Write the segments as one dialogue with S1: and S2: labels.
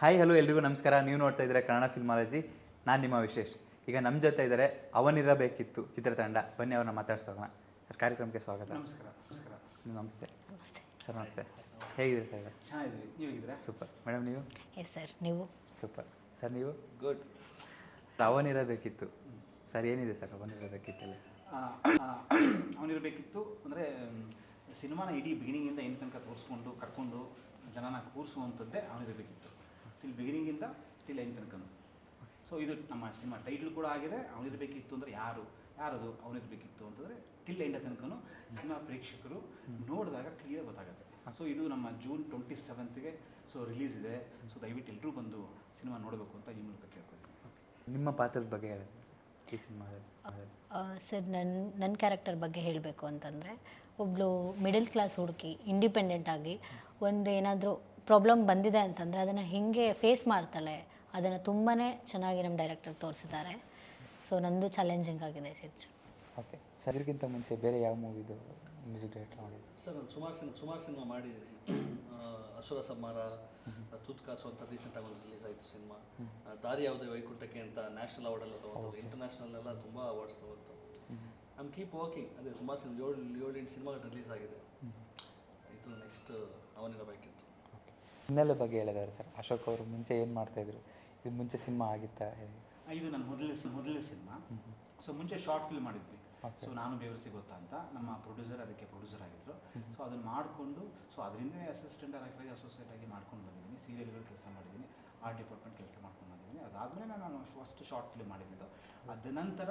S1: Hi hello ಎಲ್ರಿಗೂ ನಮಸ್ಕಾರ. ನೀವು ನೋಡ್ತಾ ಇದ್ದೀರಾ ಕನ್ನಡ ಫಿಲ್ಮಾಲಜಿ. ನಾನು ನಿಮ್ಮ ವಿಶೇಷ್. ಈಗ ನಮ್ಮ ಜೊತೆ ಇದ್ದಾರೆ ಅವನಿರಬೇಕಿತ್ತು ಚಿತ್ರತಂಡ. ಬನ್ನಿ ಅವ್ರನ್ನ ಮಾತಾಡ್ಸೋಣ. ಸರ್ ಕಾರ್ಯಕ್ರಮಕ್ಕೆ ಸ್ವಾಗತ.
S2: ನಮಸ್ಕಾರ ನಮಸ್ಕಾರ.
S1: ನಮಸ್ತೆ.
S3: ನಮಸ್ತೆ.
S1: ಸರ್ ನಮಸ್ತೆ. ಹೇಗಿದೆ ಸರ್?
S2: ಹೇಗಿದ್ದೀರಾ
S1: ಸೂಪರ್. ಮೇಡಮ್ ನೀವು?
S3: ಎಸ್ ಸರ್ ನೀವು?
S1: ಸೂಪರ್. ಸರ್ ನೀವು?
S2: ಗುಡ್
S1: ಅವನಿರಬೇಕಿತ್ತು. ಸರ್ ಏನಿದೆ ಸರ್ ಅವನಿರಬೇಕಿತ್ತಲ್ಲ?
S2: ಅವನಿರಬೇಕಿತ್ತು ಅಂದರೆ ಸಿನಿಮಾನ ಇಡೀ ಬಿಗಿನಿಂಗಿಂದ ಏನು ತನಕ ತೋರಿಸ್ಕೊಂಡು ಕರ್ಕೊಂಡು ಜನನ ಕೂರಿಸುವಂಥದ್ದೇ ಅವನಿರಬೇಕಿತ್ತು. ಟಿಲ್ ಬಿಗಿನಿಂಗಿಂದ ಟಿಲ್ ಎಂಡ್ ತನಕ ಸೊ ಇದು ನಮ್ಮ ಸಿನಿಮಾ ಟೈಟ್ಲ್ ಕೂಡ ಆಗಿದೆ. ಅವನಿರಬೇಕಿತ್ತು ಅಂದರೆ ಯಾರು? ಯಾರದು ಅವನಿರಬೇಕಿತ್ತು ಅಂತಂದರೆ ಟಿಲ್ ಎಂಡ್ ತನಕ ಸಿನಿಮಾ ಪ್ರೇಕ್ಷಕರು ನೋಡಿದಾಗ ಕ್ಲಿಯರ್ ಗೊತ್ತಾಗುತ್ತೆ. ಸೊ ಇದು ನಮ್ಮ ಜೂನ್ ಟ್ವೆಂಟಿ ಸೆವೆಂತ್ಗೆ ಸೊ ರಿಲೀಸ್ ಇದೆ. ಸೊ ದಯವಿಟ್ಟು ಎಲ್ಲರೂ ಬಂದು ಸಿನಿಮಾ ನೋಡಬೇಕು ಅಂತ ಈ ಮೂಲಕ ಕೇಳ್ಕೊತೀನಿ
S1: ನಿಮ್ಮ ಪಾತ್ರದ ಬಗ್ಗೆ ಹೇಳಿ. ಈ ಸಿನಿಮಾದಲ್ಲಿ.
S3: ಸರ್ ನನ್ನ ನನ್ನ ಕ್ಯಾರೆಕ್ಟರ್ ಬಗ್ಗೆ ಹೇಳಬೇಕು ಅಂತಂದರೆ ಒಬ್ಬಳು ಮಿಡಲ್ ಕ್ಲಾಸ್ ಹುಡುಗಿ ಇಂಡಿಪೆಂಡೆಂಟ್ ಆಗಿ ಒಂದು ಏನಾದರೂ ಪ್ರಾಬ್ಲಮ್ ಬಂದಿದೆ ಅಂತಂದರೆ ಅದನ್ನು ಹೇಗೆ ಫೇಸ್ ಮಾಡ್ತಾಳೆ ಅದನ್ನು ತುಂಬಾ ಚೆನ್ನಾಗಿ ನಮ್ಮ ಡೈರೆಕ್ಟರ್ ತೋರಿಸಿದ್ದಾರೆ. ಸೊ ನಂದು ಚಾಲೆಂಜಿಂಗ್ ಆಗಿದೆ ಸಿಚ್
S1: ಓಕೆ ಸರ್ ಇದಕ್ಕಿಂತ ಮುಂಚೆ ಬೇರೆ ಯಾವ ಮೂವಿದು ಮ್ಯೂಸಿಕ್ ಡೈರೆಕ್ಟರ್ ಮಾಡಿದ್ರು
S4: ಸರ್ ನಾನು ಸುಮಾರು ಸಿನಿಮಾ ಸುಮಾರು ಸಿನಿಮಾ ಮಾಡಿದ್ದೀನಿ. ಅಸುರ ಸಂಹಾರ ತುತ್ಕಾಸು ಅಂತ ರೀಸೆಂಟಾಗಿ ಒಂದು ರಿಲೀಸ್ ಆಯಿತು ಸಿನಿಮಾ. ದಾರಿ ಯಾವುದೇ ವೈಕುಂಠಕ್ಕೆ ಅಂತ ನ್ಯಾಷನಲ್ ಅವಾರ್ಡೆಲ್ಲ ತೊಗೊಂಡು ಇಂಟರ್ನ್ಯಾಷನಲ್ ಎಲ್ಲ ತುಂಬ ಅವಾರ್ಡ್ಸ್ ತೊಗೊಂಡು ಐಮ್ ಕೀಪ್ ವರ್ಕಿಂಗ್ ಅದೇ ಸುಮಾರು ಸಿನಿಮಾ ಏಳು ಏಳು ಎಂಟು ಸಿನಿಮಾಗಳು ರಿಲೀಸ್ ಆಗಿದೆ. ಇದು ನೆಕ್ಸ್ಟ್ ಅವನಿರಬೇಕಿತ್ತು.
S1: ಹಿನ್ನೆಲೆ ಬಗ್ಗೆ ಹೇಳಿದ್ದಾರೆ ಸರ್. ಅಶೋಕ್ ಅವರು ಮುಂಚೆ ಏನು ಮಾಡ್ತಾಯಿದ್ರು ಇದು ಮುಂಚೆ ಸಿನಿಮಾ ಆಗಿತ್ತಾ?
S2: ಇದು ನನ್ನ ಮೊದಲ ಮೊದಲ ಸಿನಿಮಾ. ಸೊ ಮುಂಚೆ ಶಾರ್ಟ್ ಫಿಲ್ಮ್ ಮಾಡಿದ್ವಿ. ಸೊ ನಾನು ಬೇವರ್ಸಿ ಗೊತ್ತಾ ಅಂತ. ನಮ್ಮ ಪ್ರೊಡ್ಯೂಸರ್ ಅದಕ್ಕೆ ಪ್ರೊಡ್ಯೂಸರ್ ಆಗಿದ್ರು. ಸೊ ಅದನ್ನು ಮಾಡಿಕೊಂಡು ಸೊ ಅದರಿಂದ ಅಸಿಸ್ಟೆಂಟ್ ಡೈರೆಕ್ಟರಾಗಿ ಅಸೋಸಿಯೇಟ್ ಆಗಿ ಮಾಡ್ಕೊಂಡು ಬಂದಿದ್ದೀನಿ. ಸೀರಿಯಲ್ಗಳು ಕೆಲಸ ಮಾಡಿದ್ದೀನಿ. ಆರ್ಟ್ ಡಿಪಾರ್ಟ್ಮೆಂಟ್ ಕೆಲಸ ಮಾಡ್ಕೊಂಡು ಬಂದಿದ್ದೀನಿ. ಅದಾದಮೇಲೆ ನಾನು ಫಸ್ಟ್ ಶಾರ್ಟ್ ಫಿಲ್ಮ್ ಮಾಡಿದ್ದು ಅದ ನಂತರ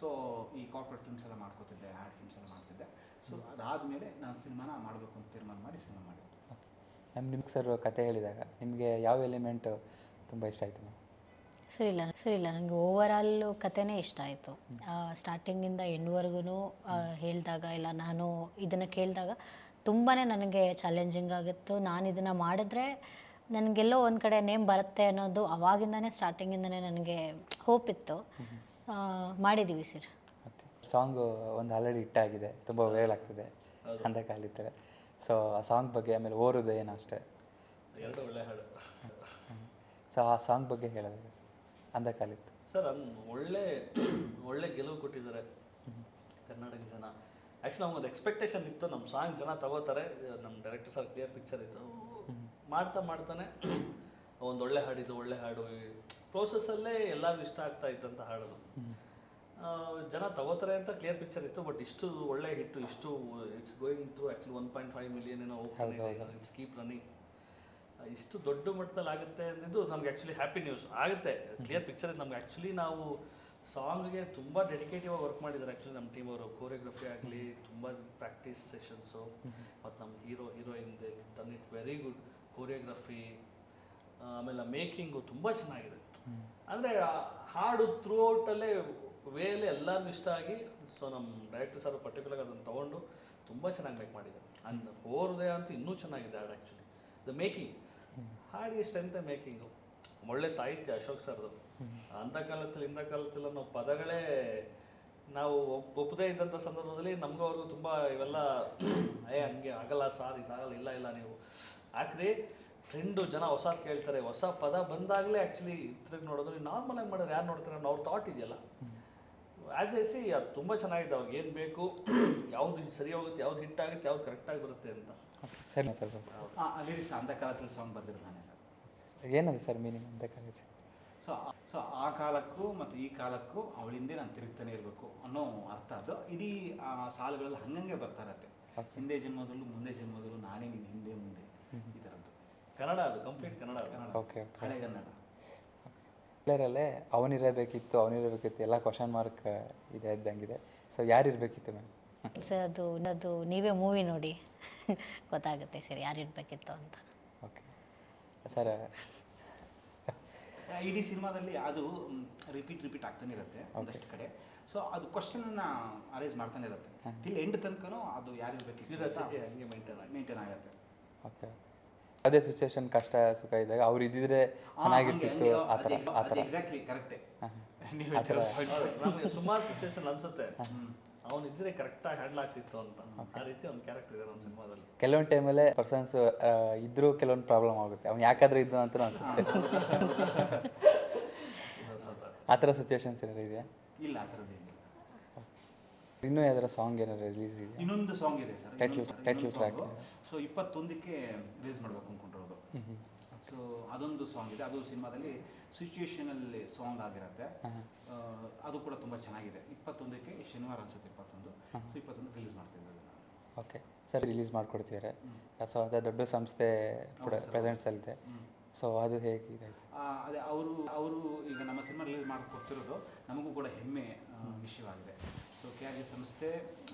S2: ಸೊ ಈ ಕಾರ್ಪೊರೇಟ್ ಫಿಲ್ಮ್ಸ್ ಎಲ್ಲ ಮಾಡ್ಕೋತಿದ್ದೆ ಆ್ಯಡ್ ಫಿಲ್ಮ್ಸ್ ಎಲ್ಲ ಮಾಡ್ತಿದ್ದೆ. ಸೊ ಅದಾದಮೇಲೆ ನಾನು ಸಿನಿಮಾನ ಮಾಡಬೇಕು ಅಂತ ತೀರ್ಮಾನ ಮಾಡಿ ಸಿನಿಮಾ ಮಾಡಿದ್ದೆ.
S1: ಮ್ಯಾಮ್ ನಿಮ್ಗೆ ಸರ್ ಕತೆ ಹೇಳಿದಾಗ ನಿಮಗೆ ಯಾವ ಎಲಿಮೆಂಟ್ ತುಂಬ ಇಷ್ಟ ಆಯಿತು ಮ್ಯಾಮ್
S3: ಸರಿ ಇಲ್ಲ ಸರಿ ಇಲ್ಲ. ನನಗೆ ಓವರಾಲ್ ಕತೆನೇ ಇಷ್ಟ ಆಯಿತು. ಸ್ಟಾರ್ಟಿಂಗಿಂದ ಎಂಡ್ವರೆಗೂ ಹೇಳಿದಾಗ ಇಲ್ಲ ನಾನು ಇದನ್ನು ಕೇಳಿದಾಗ ತುಂಬಾ ನನಗೆ ಚಾಲೆಂಜಿಂಗ್ ಆಗಿತ್ತು. ನಾನು ಇದನ್ನು ಮಾಡಿದ್ರೆ ನನಗೆಲ್ಲೋ ಒಂದು ಕಡೆ ನೇಮ್ ಬರುತ್ತೆ ಅನ್ನೋದು ಅವಾಗಿಂದನೇ ಸ್ಟಾರ್ಟಿಂಗಿಂದನೇ ನನಗೆ ಹೋಪ್ ಇತ್ತು. ಆ, ಮಾಡಿದ್ದೀವಿ ಸರ್
S1: ಸಾಂಗ್ ಒಂದು ಆಲ್ರೆಡಿ ಆಗಿದೆ ತುಂಬ ವೈರಲ್ ಆಗ್ತಿದೆ ಅಂತ ಕಾಲಿದ್ದಾರೆ ಸೊ ಆ ಸಾಂಗ್ ಬಗ್ಗೆ ಆಮೇಲೆ ಓರುದು ಏನು ಅಷ್ಟೇ.
S4: ಎರಡು ಒಳ್ಳೆ ಹಾಡು?
S1: ಸೊ ಆ ಸಾಂಗ್ ಬಗ್ಗೆ ಹೇಳೋದು. ಅಂದ ಕಾಲಿತ್ತು
S4: ಸರ್ ಒಳ್ಳೆ ಒಳ್ಳೆ ಗೆಲುವು ಕೊಟ್ಟಿದ್ದಾರೆ ಕರ್ನಾಟಕ ಜನ. ಆ್ಯಕ್ಚುಲಿ ನಮ್ಗೊಂದು ಎಕ್ಸ್ಪೆಕ್ಟೇಷನ್ ಇತ್ತು. ನಮ್ಮ ಸಾಂಗ್ ಜನ ತಗೋತಾರೆ. ನಮ್ಮ ಡೈರೆಕ್ಟರ್ ಸರ್ ಕ್ಲಿಯರ್ ಪಿಕ್ಚರ್ ಇತ್ತು. ಮಾಡ್ತಾ ಮಾಡ್ತಾನೆ ಒಂದು ಒಳ್ಳೆ ಹಾಡಿದ್ದು ಒಳ್ಳೆ ಹಾಡು. ಪ್ರೋಸೆಸ್ಸಲ್ಲೇ ಎಲ್ಲರಿಗೂ ಇಷ್ಟ ಆಗ್ತಾ ಇದ್ದಂಥ ಹಾಡದು. ಜನ ತಗೋತಾರೆ ಅಂತ ಕ್ಲಿಯರ್ ಪಿಕ್ಚರ್ ಇತ್ತು ಬಟ್ ಇಷ್ಟು ಒಳ್ಳೆ ಹಿಟ್ಟು ಇಷ್ಟು it's going to actually one point five million ಏನೋ ಇಟ್ಸ್ ಕೀಪ್ ರನ್ನಿಂಗ್ ಇಷ್ಟು ದೊಡ್ಡ ಮಟ್ಟದಲ್ಲಿ ಆಗುತ್ತೆ ಅಂದಿದ್ದು ನಮ್ಗೆ ಆ್ಯಕ್ಚುಲಿ ಹ್ಯಾಪಿ ನ್ಯೂಸ್ ಆಗುತ್ತೆ ಕ್ಲಿಯರ್ ಪಿಕ್ಚರ್ ನಮ್ಗೆ ಆ್ಯಕ್ಚುಲಿ ನಾವು ಸಾಂಗ್ಗೆ ತುಂಬ ಡೆಡಿಕೇಟಿವ್ ಆಗಿ ವರ್ಕ್ ಮಾಡಿದ್ದಾರೆ ಆ್ಯಕ್ಚುಲಿ ನಮ್ಮ ಟೀಮ್ ಅವರು. ಕೋರಿಯೋಗ್ರಫಿ ಆಗಲಿ ತುಂಬ ಪ್ರಾಕ್ಟೀಸ್ ಸೆಷನ್ಸು ಮತ್ತು ನಮ್ಮ hero heroine then it very good choreography ಆಮೇಲೆ ಮೇಕಿಂಗು ತುಂಬ ಚೆನ್ನಾಗಿದೆ. ಅಂದರೆ ಹಾಡು ಥ್ರೂ ಔಟಲ್ಲೇ ವೇಲೆ ಎಲ್ಲರಿಗೂ ಇಷ್ಟ ಆಗಿ ಸೊ ನಮ್ಮ ಡೈರೆಕ್ಟರ್ ಸರ್ ಪರ್ಟಿಕ್ಯುಲರ್ ಅದನ್ನು ತೊಗೊಂಡು ತುಂಬ ಚೆನ್ನಾಗಿ ಮೇಕ್ ಮಾಡಿದ್ದಾರೆ. ಅಂಡ್ ಹೋರ್ದೆ ಅಂತ ಇನ್ನೂ ಚೆನ್ನಾಗಿದೆ ಹಾಡು ಆ್ಯಕ್ಚುಲಿ ದ ಮೇಕಿಂಗ್ ಹಾಡಿಗೆ ಸ್ಟ್ರೆಂತ್ ಮೇಕಿಂಗು ಒಳ್ಳೆ ಸಾಹಿತ್ಯ ಅಶೋಕ್ ಸರ್ದು ಅಂಥ ಕಾಲದಲ್ಲಿ, ಇಂಥ ಕಾಲದಲ್ಲಿ ನಾವು ಪದಗಳೇ ನಾವು ಒಪ್- ಒಪ್ಪದೇ ಇದ್ದಂಥ ಸಂದರ್ಭದಲ್ಲಿ ನಮಗೂ ಅವ್ರಿಗೂ ತುಂಬ ಇವೆಲ್ಲ, ಏ, ಹಂಗೆ ಆಗಲ್ಲ ಸಾರ್ ಇದಾಗಲ್ಲ, ಇಲ್ಲ ಇಲ್ಲ ನೀವು. ಯಾಕ್ರಿ ಟ್ರೆಂಡು ಜನ ಹೊಸದು ಕೇಳ್ತಾರೆ ಹೊಸ ಪದ ಬಂದಾಗಲೇ ಆ್ಯಕ್ಚುಲಿ ತಿರುಗಿ ನೋಡೋದು. ನೀವು ನಾರ್ಮಲ್ ಆಗಿ ಮಾಡೋದು ಯಾರು ನೋಡ್ತಾರೆ ಅನ್ನೋ ಅವ್ರ ಥಾಟ್ ಇದೆಯಲ್ಲ? ಆ್ಯಸ್ ಎ ಸಿ ಅದು ತುಂಬ ಚೆನ್ನಾಗಿದೆ. ಅವ್ರಿಗೆ ಏನು ಬೇಕು ಯಾವ್ದು ಸರಿ ಹೋಗುತ್ತೆ ಯಾವ್ದು ಹಿಟ್ ಆಗುತ್ತೆ ಯಾವ್ದು ಕರೆಕ್ಟಾಗಿ ಬರುತ್ತೆ ಅಂತ.
S1: ಸರಿ ಸರ್.
S2: ಅಲ್ಲಿ ಅಂಧ ಕಾಲದಲ್ಲಿ ಸಾಂಗ್ ಬಂದಿರ್ತಾನೆ ಸರ್
S1: ಏನದು ಸರ್ ಮೀನಿಂಗ್ ಅಂತ ಕಾಲಕ್ಕೆ?
S2: ಸೊ ಸೊ ಆ ಕಾಲಕ್ಕೂ ಮತ್ತು ಈ ಕಾಲಕ್ಕೂ ಅವಳಿಂದೆ ನಾನು ತಿರುಗ್ತಾನೆ ಇರಬೇಕು ಅನ್ನೋ ಅರ್ಥ ಅದು. ಇಡೀ ಆ ಸಾಲುಗಳಲ್ಲಿ ಹಂಗಂಗೆ ಬರ್ತಾ ಇರತ್ತೆ. ಹಿಂದೆ ಜನ್ಮದಲ್ಲೂ ಮುಂದೆ ಜನ್ಮದಲ್ಲೂ ನಾನೇ ನೀನು ಹಿಂದೆ ಮುಂದೆ. ಈ ಥರದ್ದು
S4: ಕನ್ನಡ ಅದು complete Kannada
S2: Kannada.
S1: Okay okay.
S2: ಹಳೆಗನ್ನಡ
S1: ಪ್ಲೇಯರಲ್ಲೇ ಅವನಿರಬೇಕಿತ್ತು ಅವನಿರಬೇಕಿತ್ತು ಎಲ್ಲ ಕ್ವಶನ್ ಮಾರ್ಕ್ ಇದೆ ಇದ್ದಂಗಿದೆ. ಸೊ ಯಾರಿರಬೇಕಿತ್ತು ಮ್ಯಾಮ್
S3: ಸರ್ ಅದು ಅದು ನೀವೇ ಮೂವಿ ನೋಡಿ. ಗೊತ್ತಾಗುತ್ತೆ ಸರ್ ಯಾರು ಇರಬೇಕಿತ್ತು ಅಂತ.
S1: ಓಕೆ ಸರ್
S2: ಇಡೀ ಸಿನಿಮಾದಲ್ಲಿ ಅದು ರಿಪೀಟ್ ರಿಪೀಟ್ ಆಗ್ತಾನೆ ಇರುತ್ತೆ ಒಂದಷ್ಟು ಕಡೆ. ಸೊ ಅದು ಕ್ವಶನನ್ನು ಅರೇಂಜ್ ಮಾಡ್ತಾನೆ ಇರುತ್ತೆ. ಇಲ್ಲಿ ಎಂಡ್ ತನಕನೂ ಅದು
S4: ಯಾರು ಇರಬೇಕಿತ್ತು ಮೇಂಟೈನ್
S2: ಆಗುತ್ತೆ.
S1: ಓಕೆ ಅದೇ ಸಿಚುವೇಶನ್ ಕಷ್ಟ ಸುಖ ಇದ್ದಾಗ ಅವ್ರು ಇದ್ದಿದ್ರೆ ಚೆನ್ನಾಗಿರ್ತಿತ್ತು ಆ ಥರ ಆ ಥರ.
S2: ಎಕ್ಸಾಕ್ಟ್ಲಿ ಕರೆಕ್ಟೇ
S1: ಆ ಥರ.
S4: ನಮಗೆ ಸುಮಾರು ಸಿಚುವೇಶನ್ ಅನ್ಸುತ್ತೆ. ಅವನು ಇದ್ರೆ ಕರೆಕ್ಟಾಗಿ ಹ್ಯಾಂಡಲ್ ಆಗ್ತಿತ್ತು ಅಂತ. ಆ ರೀತಿ ಒಂದು ಕ್ಯಾರೆಕ್ಟರ್ ಇದೆ ನಮ್ಮ ಸಿನಿಮಾದಲ್ಲಿ.
S1: ಕೆಲವೊಂದು ಟೈಮಲ್ಲೇ ಪರ್ಸನ್ಸ್ ಇದ್ರೂ ಕೆಲವೊಂದು ಪ್ರಾಬ್ಲಮ್ ಆಗುತ್ತೆ. ಅವ್ನು ಯಾಕಾದ್ರೂ ಇದ್ದು ಅಂತ ಅನ್ಸುತ್ತೆ. ಆ ಥರ ಸಿಚುವೇಶನ್ಸ್ ಏನಾದ್ರು ಇದೆಯಾ?
S2: ಇಲ್ಲ ಆ ಥರದ್ದು
S1: ಇನ್ನೂ ಯಾವ್ದಾರ ಸಾಂಗ್ ಏನಾದ್ರು ರಿಲೀಸ್ ಇದೆ
S2: ಇನ್ನೊಂದು ಸಾಂಗ್ ಇದೆ sir
S1: Title- title track.
S2: So ಇಪ್ಪತ್ತೊಂದಕ್ಕೆ release ಮಾಡ್ಬೇಕು ಅಂದ್ಕೊಂಡಿರೋದು ಸೊ ಅದೊಂದು ಸಾಂಗ್ ಇದೆ. ಅದು ಸಿನಿಮಾದಲ್ಲಿ ಸಿಚುಯೇಷನಲ್ಲಿ ಸಾಂಗ್ ಆಗಿರುತ್ತೆ. ಆ, ಅದು ಕೂಡ ತುಂಬ ಚೆನ್ನಾಗಿದೆ. ಇಪ್ಪತ್ತೊಂದಕ್ಕೆ ಶನಿವಾರ ಅನ್ಸುತ್ತೆ ಇಪ್ಪತ್ತೊಂದು. ಸೊ ಇಪ್ಪತ್ತೊಂದು ರಿಲೀಸ್ ಅದನ್ನ
S1: ಓಕೆ ಸರ್ ರಿಲೀಸ್ ಮಾಡಿಕೊಡ್ತಿದ್ದಾರೆ ಸೊ ಅದು ದೊಡ್ಡ ಸಂಸ್ಥೆ ಕೂಡ ಪ್ರೆಸೆಂಟ್ಸ್ ಅಲ್ಲಿದೆ ಸೊ ಅದು ಹೇಗೆ ಇದಾಯ್ತು
S2: ಆ, ಅದೇ ಅವರು ಅವರು ಈಗ ನಮ್ಮ ಸಿನಿಮಾ ರಿಲೀಸ್ ಮಾಡಿಕೊಡ್ತಿರೋದು ನಮಗೂ ಕೂಡ ಹೆಮ್ಮೆ ಆ, ವಿಷಯವಾಗಿದೆ. ಸೊ ಕೆ ಆರ್ ಜಿ ಸಂಸ್ಥೆ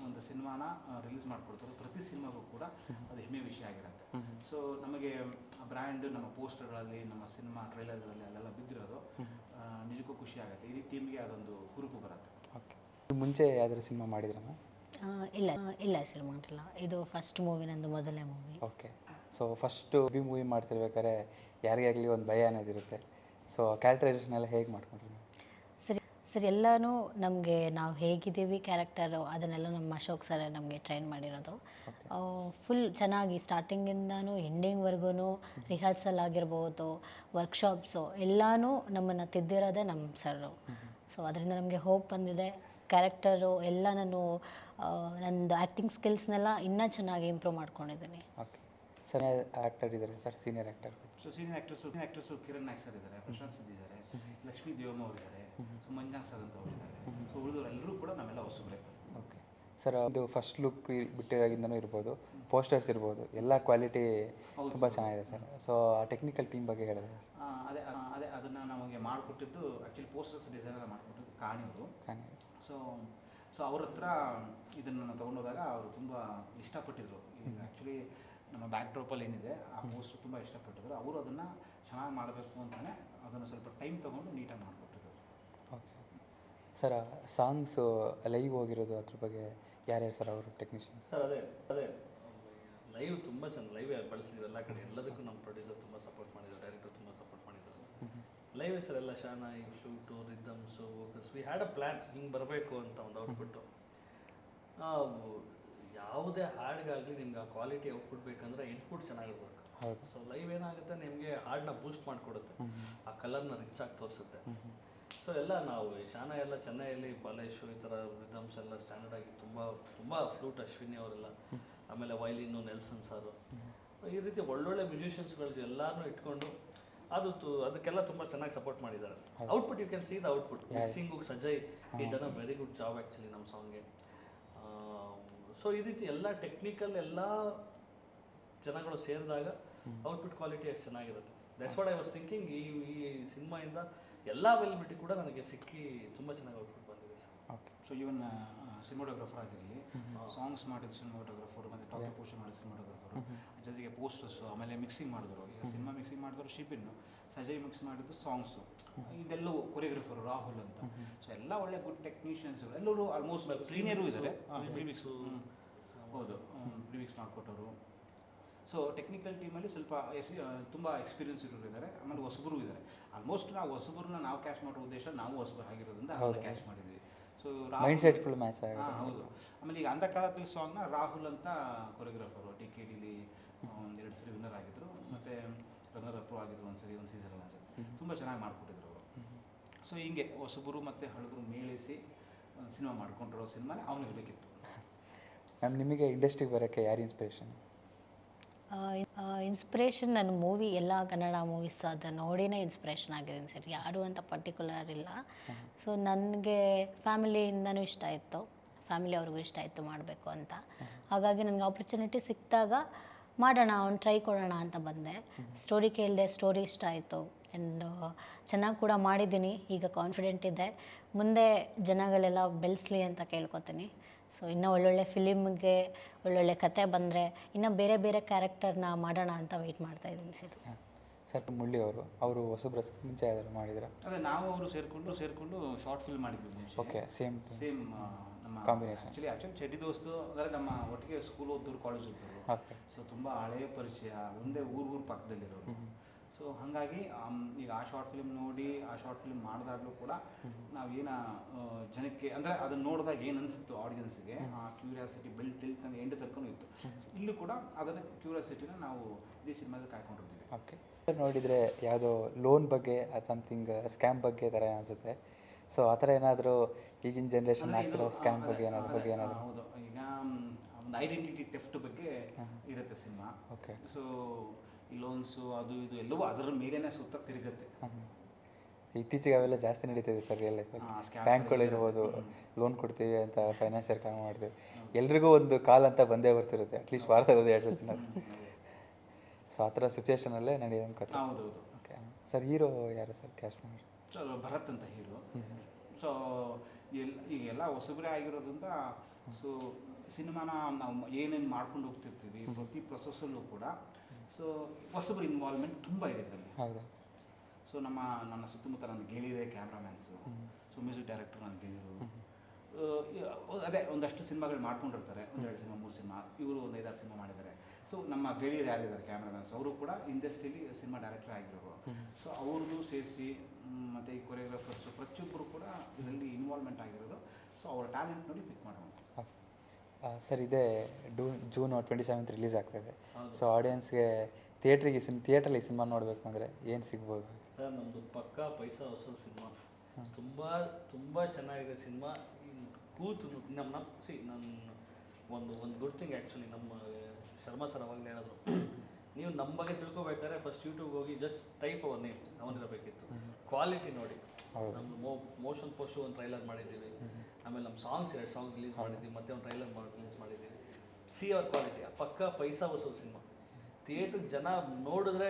S2: ಒಂದು ಸಿನಿಮಾನ ರಿಲೀಸ್ ಮಾಡಿಕೊಡ್ತಾರೆ ಪ್ರತಿ ಸಿನಿಮಾಗೂ ಕೂಡ ಅದು ಹೆಮ್ಮೆ ವಿಷಯ ಆಗಿರುತ್ತೆ. ಸೊ ನಮಗೆ ಬ್ರ್ಯಾಂಡ್ ನಮ್ಮ ಪೋಸ್ಟರ್ಗಳಲ್ಲಿ ನಮ್ಮ ಸಿನಿಮಾ ಟ್ರೈಲರ್ಗಳಲ್ಲಿ ಅಲ್ಲೆಲ್ಲ ಬಿದ್ದಿರೋದು ನಿಜಕ್ಕೂ ಖುಷಿ ಆಗುತ್ತೆ. ಇಡೀ ಟೀಮ್ಗೆ ಅದೊಂದು ಹುರುಪು ಬರುತ್ತೆ.
S1: ಓಕೆ ಮುಂಚೆ ಯಾವ್ದಾದ್ರು ಸಿನಿಮಾ
S3: ಮಾಡಿದ್ರ ಇಲ್ಲ ಇಲ್ಲ ಸರ್ ಮಾಡಿಲ್ಲ. ಇದು ಫಸ್ಟ್ ಮೂವಿ ನಂದು ಮೊದಲನೇ movie
S1: okay so first B movie ಮಾಡ್ತಿರ್ಬೇಕಾದ್ರೆ ಯಾರಿಗೇ ಆಗಲಿ ಒಂದು ಭಯ ಅನ್ನೋದಿರುತ್ತೆ. ಸೊ ಕ್ಯಾರೆಕ್ಟರೈಸೇಷನ್ ಎಲ್ಲ ಹೇಗೆ ಮಾಡ್ಕೊಂಡ್ರಿ
S3: ಸರಿ ಎಲ್ಲನೂ ನಮಗೆ ನಾವು ಹೇಗಿದ್ದೀವಿ ಕ್ಯಾರೆಕ್ಟರು ಅದನ್ನೆಲ್ಲ ನಮ್ಮ ಅಶೋಕ್ ಸರ್ ನಮಗೆ ಟ್ರೈನ್ ಮಾಡಿರೋದು. ಫುಲ್ ಚೆನ್ನಾಗಿ ಸ್ಟಾರ್ಟಿಂಗಿಂದನೂ ಎಂಡಿಂಗ್ವರೆಗೂ ರಿಹರ್ಸಲ್ ಆಗಿರ್ಬೋದು ವರ್ಕ್ಶಾಪ್ಸು ಎಲ್ಲನೂ ನಮ್ಮನ್ನು ತಿದ್ದಿರೋದೇ ನಮ್ಮ ಸರು ಸೊ ಅದರಿಂದ ನಮಗೆ ಹೋಪ್ ಬಂದಿದೆ. ಕ್ಯಾರೆಕ್ಟರು ಎಲ್ಲ ನಾನು ನಂದು ಆ್ಯಕ್ಟಿಂಗ್ ಸ್ಕಿಲ್ಸ್ನೆಲ್ಲ ಇನ್ನೂ ಚೆನ್ನಾಗಿ ಇಂಪ್ರೂವ್ ಮಾಡ್ಕೊಂಡಿದ್ದೀನಿ.
S1: ಓಕೆ ಸರ್ ಆ್ಯಕ್ಟರ್ ಇದ್ದಾರೆ sir senior actor
S2: so senior actors actors Kiran Naik sir ಇದ್ದಾರೆ ಪ್ರಶಾಂತ್ ಸಿದ್ ಇದ್ದಾರೆ ಲಕ್ಷ್ಮೀ ದೇವಮ್ಮ ಅವರು ಇದ್ದಾರೆ ಸೊ ಮಂಜುನಾಥ್ ಸರ್ ಅಂತ ಅವರು ಇದ್ದಾರೆ. ಸೊ ಉಳಿದವರೆಲ್ಲರೂ ಕೂಡ ನಮ್ಮೆಲ್ಲ ಹೊಸಬ್ರೆ.
S1: ಓಕೆ ಸರ್ ಇದು ಫಸ್ಟ್ ಲುಕ್ ಬಿಟ್ಟಿದಾಗಿಂದನೂ ಇರ್ಬೋದು ಪೋಸ್ಟರ್ಸ್ ಇರ್ಬೋದು ಎಲ್ಲ ಕ್ವಾಲಿಟಿ ತುಂಬ ಚೆನ್ನಾಗಿದೆ ಸರ್ ಸೊ ಆ ಟೆಕ್ನಿಕಲ್ ಟೀಮ್ ಬಗ್ಗೆ ಹೇಳಿದೆ
S2: ಆ, ಅದೇ ಆ, ಅದೇ ಅದನ್ನು ನಮಗೆ ಮಾಡಿಕೊಟ್ಟಿದ್ದು ಆ್ಯಕ್ಚುಲಿ ಪೋಸ್ಟರ್ಸ್ ಡಿಸೈನ್ ಎಲ್ಲ ಮಾಡಿಕೊಟ್ಟಿದ್ದು ಕಾಣಿಯವರು.
S1: ಕಾಣಿ
S2: ಸೊ ಸೊ ಅವ್ರ ಹತ್ರ ಇದನ್ನು ನಾನು ತೊಗೊಂಡೋದಾಗ ಅವರು ತುಂಬ ಇಷ್ಟಪಟ್ಟಿದ್ರು. ಆ್ಯಕ್ಚುಲಿ ಬ್ಯಾಕ್ ಡ್ರಾಪಲ್ಲಿ ಏನಿದೆ ಆ ಮೋಸ್ಟು ತುಂಬ ಇಷ್ಟಪಟ್ಟಿದ್ರು ಅವರು ಅದನ್ನು ಚೆನ್ನಾಗಿ ಮಾಡಬೇಕು ಅಂತಲೇ ಅದನ್ನು ಸ್ವಲ್ಪ ಟೈಮ್ ತೊಗೊಂಡು ನೀಟಾಗಿ ಮಾಡಿಕೊಟ್ಟಿದ್ರು
S1: ಓಕೆ ಸರ್ ಸಾಂಗ್ಸು ಲೈವ್ ಹೋಗಿರೋದು ಅದ್ರ ಬಗ್ಗೆ ಯಾರ್ಯಾರು ಸರ್ ಅವರು ಟೆಕ್ನಿಷಿಯನ್ಸ್
S4: ಸರ್ ಅದೇ ಅದೇ. ಲೈವ್ ತುಂಬ ಚೆಂದ ಲೈವ್ ಬಳಸಿದ್ವಿ ಎಲ್ಲ ಕಡೆ. ಎಲ್ಲದಕ್ಕೂ ನಮ್ಮ ಪ್ರೊಡ್ಯೂಸರ್ ತುಂಬ ಸಪೋರ್ಟ್ ಮಾಡಿದ್ರು ಡೈರೆಕ್ಟರ್ ತುಂಬ ಸಪೋರ್ಟ್ ಮಾಡಿದ್ದಾರೆ. ಲೈವ್ ಸರ್ ಎಲ್ಲ shehnai shoot rhythms vocals we had a plan ಹಿಂಗೆ ಬರಬೇಕು ಅಂತ ಒಂದು ಔಟ್ಪುಟ್ಟು ಯಾವುದೇ ಹಾಡಿಗಾಗಲಿ ನಿಮ್ಗೆ ಆ ಕ್ವಾಲಿಟಿ ಔಟ್ಪುಟ್ ಬೇಕಂದ್ರೆ ಇನ್ಪುಟ್ ಚೆನ್ನಾಗಿರ್ಬೇಕು ಸೊ ಲೈವ್ ಏನಾಗುತ್ತೆ ನಿಮಗೆ ಹಾಡನ್ನ ಬೂಸ್ಟ್ ಮಾಡಿಕೊಡುತ್ತೆ. ಆ ಕಲರ್ನ ರಿಚ್ ಆಗಿ ತೋರಿಸುತ್ತೆ. ಸೊ ಎಲ್ಲ ನಾವು ಶಾನ ಎಲ್ಲ ಚೆನ್ನೈಯಲ್ಲಿ ಬಾಲೇಶು ಈ ಥರ ರಿದಮ್ಸ್ ಎಲ್ಲ ಸ್ಟ್ಯಾಂಡರ್ಡ್ ಆಗಿ ತುಂಬ ತುಂಬ ಫ್ಲೂಟ್ ಅಶ್ವಿನಿ ಅವರೆಲ್ಲ ಆಮೇಲೆ ವೈಲಿನ್ನು ನೆಲ್ಸನ್ ಸಾರು. ಈ ರೀತಿ ಒಳ್ಳೊಳ್ಳೆ ಮ್ಯೂಸಿಷಿಯನ್ಸ್ಗಳು ಎಲ್ಲಾನು ಇಟ್ಕೊಂಡು ಅದು ತು- ಅದಕ್ಕೆಲ್ಲ ತುಂಬ ಚೆನ್ನಾಗಿ ಸಪೋರ್ಟ್ ಮಾಡಿದ್ದಾರೆ. Output you can see the output mixing Sajay ಈ done a very good job actually ನಮ್ಮ ಸಾಂಗ್ಗೆ ಸೊ ಈ ರೀತಿ ಎಲ್ಲ ಟೆಕ್ನಿಕಲ್ ಎಲ್ಲ ಜನಗಳು ಸೇರಿದಾಗ ಔಟ್ಪುಟ್ ಕ್ವಾಲಿಟಿ ಅಷ್ಟು ಚೆನ್ನಾಗಿರುತ್ತೆ. That's what I was thinking ಈ ಈ ಸಿನಿಮಾಯಿಂದ ಎಲ್ಲ ಅವೈಲಬಿಲಿಟಿ ಕೂಡ ನನಗೆ ಸಿಕ್ಕಿ ತುಂಬ ಚೆನ್ನಾಗಿ ಔಟ್ಪುಟ್ ಬಂದಿದೆ sir.
S1: Okay
S2: so even cinematographer ಆಗಿರಲಿ ಸಾಂಗ್ಸ್ ಮಾಡಿದ ಸಿನಿಮಾಟೋಗ್ರಾಫರ್ ಮತ್ತೆ ಟಾಕ್ ಪೋಸ್ಟ್ ಮಾಡಿದ ಸಿನಿಮಾಟೋಗ್ರಾಫರ್ ಜೊತೆಗೆ ಪೋಸ್ಟರ್ಸು ಆಮೇಲೆ ಮಿಕ್ಸಿಂಗ್ ಮಾಡಿದ್ರು. ಈಗ ಸಿನಿಮಾ ಮಿಕ್ಸಿಂಗ್ ಮಾಡಿದ್ರು ಶಿಬಿನ್ ಸಜಯ್ ಮಿಕ್ಸ್ ಮಾಡಿದ್ದು ಸಾಂಗ್ಸು ಇದೆಲ್ಲೂ ಕೊರಿಯೋಗ್ರಾಫರ್ ರಾಹುಲ್ ಅಂತ. ಸೊ ಎಲ್ಲ ಒಳ್ಳೆ ಗುಡ್ ಟೆಕ್ನಿಷಿಯನ್ಸ್ ಎಲ್ಲರೂ ಆಲ್ಮೋಸ್ಟ್ ಸೀನಿಯರು ಇದ್ದಾರೆ. ಪ್ರಿಮಿಕ್ಸು ಹೌದು. ಪ್ರಿಮಿಕ್ಸ್ ಮಾಡಿಕೊಟ್ಟವರು. ಸೊ ಟೆಕ್ನಿಕಲ್ ಟೀಮಲ್ಲಿ ಸ್ವಲ್ಪ ಎಸ್ ತುಂಬ ಎಕ್ಸ್ಪೀರಿಯನ್ಸ್ ಇರೋರು ಇದ್ದಾರೆ. ಆಮೇಲೆ ಹೊಸಬರು ಇದ್ದಾರೆ. ಆಲ್ಮೋಸ್ಟ್ ನಾವು ಹೊಸಬರನ್ನ ನಾವು ಕ್ಯಾಶ್ ಮಾಡೋ ಉದ್ದೇಶ ನಾವು ಹೊಸಬರು ಆಗಿರೋದ್ರಿಂದ ಅವ್ರನ್ನ ಕ್ಯಾಶ್ ಮಾಡಿದ್ವಿ ಸೊ
S1: ಮೈಂಡ್ ಸೆಟ್ಗಳು ಮ್ಯಾಚ್ ಆಗಿದೆ.
S2: ಹೌದು. ಆಮೇಲೆ ಈಗ ಅಂಧಕಾರದಲ್ಲಿ ಸಾಂಗ್ನ ರಾಹುಲ್ ಅಂತ ಕೊರಿಯೋಗ್ರಾಫರು ಟಿ ಕೆ ಡಿಲಿ ಒಂದೆರಡು ಸರಿ ವಿನ್ನರ್ ಆಗಿದ್ರು. ಮತ್ತು ರನ್ನರ್ ಅಪ್ ಆಗಿದ್ರು ಒಂದ್ಸರಿ ಒಂದು ಸೀಸನ್ ಅನ್ಸುತ್ತೆ. ತುಂಬ ಚೆನ್ನಾಗಿ ಮಾಡಿಕೊಟ್ಟಿದ್ರು ಅವರು. ಸೊ ಹಿಂಗೆ ಹೊಸಬರು ಮತ್ತು ಹಳಬರು ಮೇಳಿಸಿ ಸಿನಿಮಾ ಮಾಡ್ಕೊಂಡಿರೋ ಸಿನಿಮಾನೇ ಅವನು ಬೇಕಿತ್ತು.
S1: ಮ್ಯಾಮ್ ನಿಮಗೆ ಇಂಡಸ್ಟ್ರಿಗೆ ಬರೋಕ್ಕೆ ಯಾರು ಇನ್ಸ್ಪಿರೇಷನ್
S3: ಇನ್ಸ್ಪಿರೇಷನ್ ನನ್ನ ಮೂವಿ ಎಲ್ಲ ಕನ್ನಡ ಮೂವೀಸ್ ಅದು ನೋಡಿನೇ ಇನ್ಸ್ಪಿರೇಷನ್ ಆಗಿದ್ದೀನಿ ಸರ್. ಯಾರು ಅಂತ ಪರ್ಟಿಕ್ಯುಲರ್ ಇಲ್ಲ. ಸೊ ನನಗೆ ಫ್ಯಾಮಿಲಿಯಿಂದನೂ ಇಷ್ಟ ಇತ್ತು. ಫ್ಯಾಮಿಲಿ ಅವ್ರಿಗೂ ಇಷ್ಟ ಇತ್ತು ಮಾಡಬೇಕು ಅಂತ. ಹಾಗಾಗಿ ನನಗೆ ಆಪರ್ಚುನಿಟಿ ಸಿಕ್ಕಿದಾಗ ಮಾಡೋಣ, ಅವ್ನು ಟ್ರೈ ಕೊಡೋಣ ಅಂತ ಬಂದೆ. ಸ್ಟೋರಿ ಕೇಳಿದೆ ಸ್ಟೋರಿ ಇಷ್ಟ ಆಯಿತು. ಆ್ಯಂಡ್ ಚೆನ್ನಾಗಿ ಕೂಡ ಮಾಡಿದ್ದೀನಿ. ಈಗ ಕಾನ್ಫಿಡೆಂಟ್ ಇದೆ ಮುಂದೆ ಜನಗಳೆಲ್ಲ ಬೆಳೆಸ್ಲಿ ಅಂತ ಕೇಳ್ಕೊತೀನಿ. ಸೊ ಇನ್ನೂ ಒಳ್ಳೊಳ್ಳೆ ಫಿಲಿಮ್ಗೆ ಒಳ್ಳೊಳ್ಳೆ ಕತೆ ಬಂದರೆ ಇನ್ನೂ ಬೇರೆ ಬೇರೆ ಕ್ಯಾರೆಕ್ಟರ್ನ ಮಾಡೋಣ ಅಂತ ವೆಯ್ಟ್ ಮಾಡ್ತಾ ಇದ್ದೀನಿ ಸರ್.
S1: ಸರ್ ಮುಳ್ಳಿ ಅವರು ಅವರು ಹೊಸಬ್ರ ಮುಂಚೆ ಯಾವ್ದಾದ್ರು ಮಾಡಿದ್ರು?
S2: ಅದೇ ನಾವು ಅವರು ಸೇರಿಕೊಂಡು ಸೇರಿಕೊಂಡು ಶಾರ್ಟ್ ಫಿಲ್ಮ್ ಮಾಡಿದ್ವಿ ಮುಂಚೆ.
S1: ಓಕೆ ಸೇಮ್
S2: ಸೇಮ್ ನಮ್ಮ
S1: ಕಾಂಬಿನೇಷನ್
S2: ಆ್ಯಕ್ಚುಲಿ ಆ್ಯಕ್ಚುಲಿ ಚಡ್ಡಿ ದೋಸ್ತು ಅಂದರೆ ನಮ್ಮ ಒಟ್ಟಿಗೆ ಸ್ಕೂಲ್ ಓದಿದ್ರು ಕಾಲೇಜ್
S1: ಓದಿದ್ರು
S2: ಸೊ ತುಂಬ ಹಳೆಯ ಪರಿಚಯ ಒಂದೇ ಊರು ಊರು ಪಕ್ಕದಲ್ಲಿರೋರು. ಸೊ ಹಾಗಾಗಿ ಈಗ ಆ ಶಾರ್ಟ್ ಫಿಲ್ಮ್ ನೋಡಿ ಆ ಶಾರ್ಟ್ ಫಿಲ್ಮ್ ಮಾಡಿದಾಗ್ಲೂ ಕೂಡ ನಾವೇನ ಏನ ಜನಕ್ಕೆ ಅಂದರೆ ಅದನ್ನ ನೋಡಿದಾಗ ಏನು ಅನಿಸುತ್ತೋ ಆಡಿಯನ್ಸ್ಗೆ ಆ ಕ್ಯೂರಿಯಾಸಿಟಿ ಬೆಲ್ ಟಿಲ್ ತನಕ ಎಂಡ್ ತನಕನೂ ಇತ್ತು. ಇಲ್ಲೂ ಕೂಡ ಅದನ್ನ ಕ್ಯೂರಿಯಾಸಿಟಿನ ನಾವು ಈ ಸಿನಿಮಾದಲ್ಲಿ ಕಾಯ್ಕೊಂಡಿರ್ತೀವಿ.
S1: ಓಕೆ ನೋಡಿದರೆ ಯಾವುದೋ ಲೋನ್ ಬಗ್ಗೆ ಅದು ಸಮಥಿಂಗ್ ಸ್ಕ್ಯಾಮ್ ಬಗ್ಗೆ ಥರ ಅನಿಸುತ್ತೆ. ಸೊ ಆ ಥರ ಏನಾದರೂ ಈಗಿನ ಜನ್ರೇಷನ್ ಆಗ್ತಿರೋ ಸ್ಕ್ಯಾಮ್ ಬಗ್ಗೆ ಏನಾದ್ರು ಬಗ್ಗೆ ಏನಾದ್ರು?
S2: ಹೌದು. ಈಗ ಒಂದು ಐಡೆಂಟಿಟಿ ಟೆಫ್ಟ್ ಬಗ್ಗೆ ಇರುತ್ತೆ ಸಿನಿಮಾ.
S1: ಓಕೆ
S2: ಸೊ ಲೋನ್ಸು ಅದು ಇದು ಎಲ್ಲವೂ ಅದರ ಮೇಲೇನೆ ಸುತ್ತ ತಿರುಗುತ್ತೆ.
S1: ಇತ್ತೀಚೆಗೆ ಅವೆಲ್ಲ ಜಾಸ್ತಿ ನಡೀತಿದೆ ಸರ್ ಎಲ್ಲ
S2: ಬ್ಯಾಂಕ್ಗಳು ಇರ್ಬೋದು
S1: ಬ್ಯಾಂಕ್ಗಳಿರ್ಬೋದು
S2: ಎಲ್ಲ
S1: ಲೋನ್ ಕೊಡ್ತೀವಿ ಅಂತ ಫೈನಾನ್ಷಿಯಲ್ ಕಾಲ್ ಮಾಡ್ತೀವಿ ಎಲ್ರಿಗೂ ಒಂದು ಕಾಲ್ ಅಂತ ಬಂದೇ ಬರ್ತಿರುತ್ತೆ ಅಟ್ಲೀಸ್ಟ್ ವಾರ ಒಂದು ಎರಡು ಸತಿ ಸೊ ಆ ಥರ ಸಿಚುವೇಶನಲ್ಲೇ ನಡೆಯೋದು
S2: ಹೌದೌದು.
S1: ಓಕೆ ಸರ್ ಹೀರೋ ಯಾರು ಸರ್ ಕ್ಯಾಶ್ ಮಾಡಿ
S2: ಸೊ ಭರತ್ ಅಂತ ಹೀರೋ ಸೊ ಎಲ್ ಈಗೆಲ್ಲ ಹೊಸಬರೇ ಆಗಿರೋದ್ರಿಂದ ಸೊ ಸಿನಿಮಾನ ನಾವು ಏನೇನು ಮಾಡ್ಕೊಂಡು ಹೋಗ್ತಿರ್ತೀವಿ ಪ್ರತಿ ಪ್ರೊಸೆಸಲ್ಲೂ ಕೂಡ ಸೊ ಪಾಸಿಬಲ್ ಇನ್ವಾಲ್ವ್ಮೆಂಟ್ ತುಂಬ ಇದೆ ಇದರಲ್ಲಿ.
S1: ಹೌದಾ.
S2: ಸೊ ನಮ್ಮ ನನ್ನ ಸುತ್ತಮುತ್ತ ನನ್ನ ಗೆಳೆಯರೆ ಕ್ಯಾಮ್ರಾಮ್ಯಾನ್ಸು. ಸೊ ಮ್ಯೂಸಿಕ್ ಡೈರೆಕ್ಟರ್ ನನ್ನ ಗೆಳೆಯರು. ಅದೇ ಒಂದಷ್ಟು ಸಿನಿಮಾಗಳು ಮಾಡ್ಕೊಂಡಿರ್ತಾರೆ. ಒಂದೆರಡು ಸಿನಿಮಾ ಮೂರು ಸಿನಿಮಾ. ಇವರು ಒಂದು ಐದಾರು ಸಿನಿಮಾ ಮಾಡಿದ್ದಾರೆ. ಸೊ ನಮ್ಮ ಗೆಳೆಯರು ಯಾರಿದ್ದಾರೆ? ಕ್ಯಾಮ್ರಾಮ್ಯಾನ್ಸ್. ಅವರು ಕೂಡ ಇಂಡಸ್ಟ್ರಿಯಲ್ಲಿ ಸಿನಿಮಾ ಡೈರೆಕ್ಟರ್ ಆಗಿರೋರು. ಸೊ ಅವ್ರದ್ದು ಸೇರಿಸಿ ಮತ್ತು ಈ ಕೊರಿಯೋಗ್ರಾಫರ್ಸು ಪ್ರತಿಯೊಬ್ಬರು ಕೂಡ ಇದರಲ್ಲಿ ಇನ್ವಾಲ್ವ್ಮೆಂಟ್ ಆಗಿರೋದು. ಸೊ ಅವರ ಟ್ಯಾಲೆಂಟ್ ನೋಡಿ ಪಿಕ್ ಮಾಡೋದು.
S1: ಸರ್ ಇದೇ ಡೂ ಜೂನ್ ಟ್ವೆಂಟಿ ಸೆವೆಂತ್ ರಿಲೀಸ್ ಆಗ್ತಾಯಿದೆ
S4: ಇದೆ.
S1: ಸೊ ಆಡಿಯನ್ಸ್ಗೆ ಥಿಯೇಟ್ರಿಗೆ ಸಿನ್ ಥಿಯೇಟ್ರಲ್ಲಿ ಸಿನಿಮಾ ನೋಡಬೇಕು ಅಂದರೆ ಏನು ಸಿಗ್ಬೋದು?
S4: ಸರ್ ನಮ್ಮದು ಪಕ್ಕಾ ಪೈಸಾ ಹೊಸ ಸಿನಿಮಾ. ತುಂಬ ತುಂಬ ಚೆನ್ನಾಗಿದೆ ಸಿನಿಮಾ. ಕೂತು ನಮ್ಮ ನಮ್ಮ ಸಿ ನನ್ನ ಒಂದು ಒಂದು ಗುಡ್ ಥಿಂಗ್ ಆ್ಯಕ್ಚುಲಿ ನಮ್ಮ ಶರ್ಮಾ ಸರ್ ಅವಾಗಲೇ ಹೇಳಿದ್ರು. ನೀವು ನಮ್ಮ ಬಗ್ಗೆ ತಿಳ್ಕೊಬೇಕಾದ್ರೆ ಫಸ್ಟ್ ಯೂಟ್ಯೂಬ್ ಹೋಗಿ just type our name Avanirabekittu. Quality ನೋಡಿ. ನಮ್ಮದು ಮೋ ಮೋಷನ್ ಪೋಸ್ಟು ಒಂದು ಟ್ರೈಲರ್ ಮಾಡಿದ್ದೀವಿ. ಆಮೇಲೆ ನಮ್ಮ ಸಾಂಗ್ಸ್ ಎರಡು ಸಾಂಗ್ ರಿಲೀಸ್ ಮಾಡಿದ್ದೀವಿ ಮತ್ತೆ ಒಂದು ಟ್ರೈಲರ್ ಮಾಡಿ ರಿಲೀಸ್ ಮಾಡಿದ್ದೀವಿ ಸಿ ಅವರ್ ಕ್ವಾಲಿಟಿ ಪಕ್ಕ ಪೈಸಾ ವಸೂಲ್ ಸಿನಿಮಾ ಥಿಯೇಟ್ರ್ ಜನ ನೋಡಿದ್ರೆ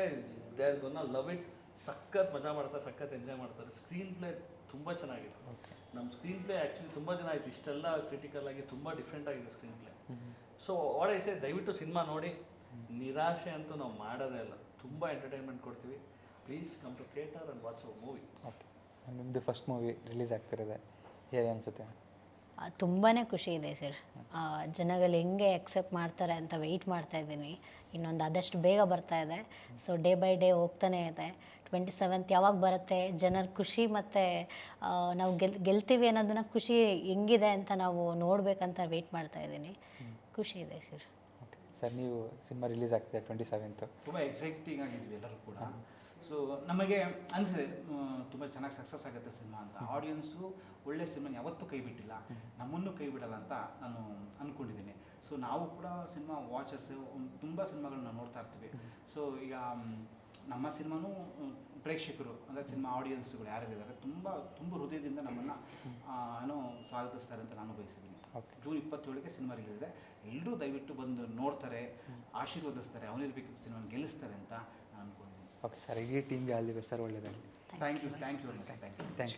S4: they are gonna love it ಸಖತ್ ಮಜಾ ಮಾಡ್ತಾರೆ ಸಖತ್ ಎಂಜಾಯ್ ಮಾಡ್ತಾರೆ. ಸ್ಕ್ರೀನ್ ಪ್ಲೇ ತುಂಬ ಚೆನ್ನಾಗಿದೆ. ನಮ್ಮ ಸ್ಕ್ರೀನ್ ಪ್ಲೇ ಆ್ಯಕ್ಚುಲಿ ತುಂಬ ದಿನ ಆಯಿತು. ಇಷ್ಟೆಲ್ಲ ಕ್ರಿಟಿಕಲ್ ಆಗಿ ತುಂಬ ಡಿಫ್ರೆಂಟ್ ಆಗಿದೆ ಸ್ಕ್ರೀನ್ ಪ್ಲೇ ಸೊ ಓಡೈಸೆ ದಯವಿಟ್ಟು ಸಿನಿಮಾ ನೋಡಿ. ನಿರಾಶೆ ಅಂತೂ ನಾವು ಮಾಡೋದೇ ಇಲ್ಲ. ತುಂಬ ಎಂಟರ್ಟೈನ್ಮೆಂಟ್ ಕೊಡ್ತೀವಿ. Please come to theatre and watch a movie
S1: okay ನಿಮ್ಮದು ಫಸ್ಟ್ ಮೂವಿ ರಿಲೀಸ್ ಆಗ್ತಿರೋದೆ. ಹೇಗೆ ಅನಿಸುತ್ತೆ.
S3: ತುಂಬಾ ಖುಷಿ ಇದೆ ಸರ್. ಜನಗಳು ಹೆಂಗೆ ಎಕ್ಸೆಪ್ಟ್ ಮಾಡ್ತಾರೆ ಅಂತ ವೆಯ್ಟ್ ಮಾಡ್ತಾ ಇದ್ದೀನಿ. ಇನ್ನೊಂದು ಆದಷ್ಟು ಬೇಗ ಬರ್ತಾ ಇದೆ. ಸೊ ಡೇ ಬೈ ಡೇ ಹೋಗ್ತಾನೆ ಇದೆ. ಟ್ವೆಂಟಿ ಸೆವೆಂತ್ ಯಾವಾಗ ಬರುತ್ತೆ? ಜನರ ಖುಷಿ ಮತ್ತು ನಾವು ಗೆಲ್ ಗೆಲ್ತೀವಿ ಅನ್ನೋದನ್ನ ಖುಷಿ ಹೆಂಗಿದೆ ಅಂತ ನಾವು ನೋಡಬೇಕಂತ ವೆಯ್ಟ್ ಮಾಡ್ತಾ ಇದ್ದೀನಿ. ಖುಷಿ ಇದೆ ಸರ್.
S1: ಸರ್ ನೀವು ಸಿನಿಮಾ ರಿಲೀಸ್ ಆಗ್ತಿದೆ ಟ್ವೆಂಟಿ ಸೆವೆಂತು
S2: ತುಂಬ ಎಕ್ಸೈಟಿಂಗ್ ಆಗಿದ್ವಿ ಎಲ್ಲರೂ ಕೂಡ. ಸೊ ನಮಗೆ ಅನಿಸಿದೆ ತುಂಬ ಚೆನ್ನಾಗಿ ಸಕ್ಸಸ್ ಆಗುತ್ತೆ ಸಿನಿಮಾ ಅಂತ. ಆಡಿಯನ್ಸು ಒಳ್ಳೆ ಸಿನಿಮಾ ಯಾವತ್ತೂ ಕೈ ಬಿಟ್ಟಿಲ್ಲ. ನಮ್ಮನ್ನು ಕೈ ಬಿಡಲ್ಲ ಅಂತ ನಾನು ಅಂದ್ಕೊಂಡಿದ್ದೀನಿ ಸೊ ನಾವು ಕೂಡ ಸಿನಿಮಾ ವಾಚರ್ಸ್ ತುಂಬ ಸಿನಿಮಾಗಳನ್ನ ನೋಡ್ತಾ ಇರ್ತೀವಿ. ಸೊ ಈಗ ನಮ್ಮ ಸಿನಿಮಾನೂ ಪ್ರೇಕ್ಷಕರು ಅಂದರೆ ಸಿನಿಮಾ ಆಡಿಯನ್ಸ್ಗಳು ಯಾರ್ಯಾರಿದ್ದಾರೆ ತುಂಬ ತುಂಬ ಹೃದಯದಿಂದ ನಮ್ಮನ್ನು ಏನೋ ಸ್ವಾಗತಿಸ್ತಾರೆ ಅಂತ ನಾನು ಬಯಸಿದ್ದೀನಿ ಜೂನ್ ಇಪ್ಪತ್ತೇಳಕ್ಕೆ ಸಿನಿಮಾ ರಿಲೀಸ್ ಇದೆ. ಎಲ್ಲರೂ ದಯವಿಟ್ಟು ಬಂದು ನೋಡ್ತಾರೆ ಆಶೀರ್ವದಿಸ್ತಾರೆ ಅವನಿರ್ಬೇಕಿತ್ತು ಸಿನಿಮಾ ಗೆಲ್ಲಿಸ್ತಾರೆ ಅಂತ
S1: ಓಕೆ ಸರ್ ಇಡೀ ಟೀಮ್ಗೆ ಆಲ್ ದಿ ಬೆಸ್ಟ್ ಸರ್ ಒಳ್ಳೆಯದಾಗಲಿ
S2: thank you thank you very much thank you
S1: thank you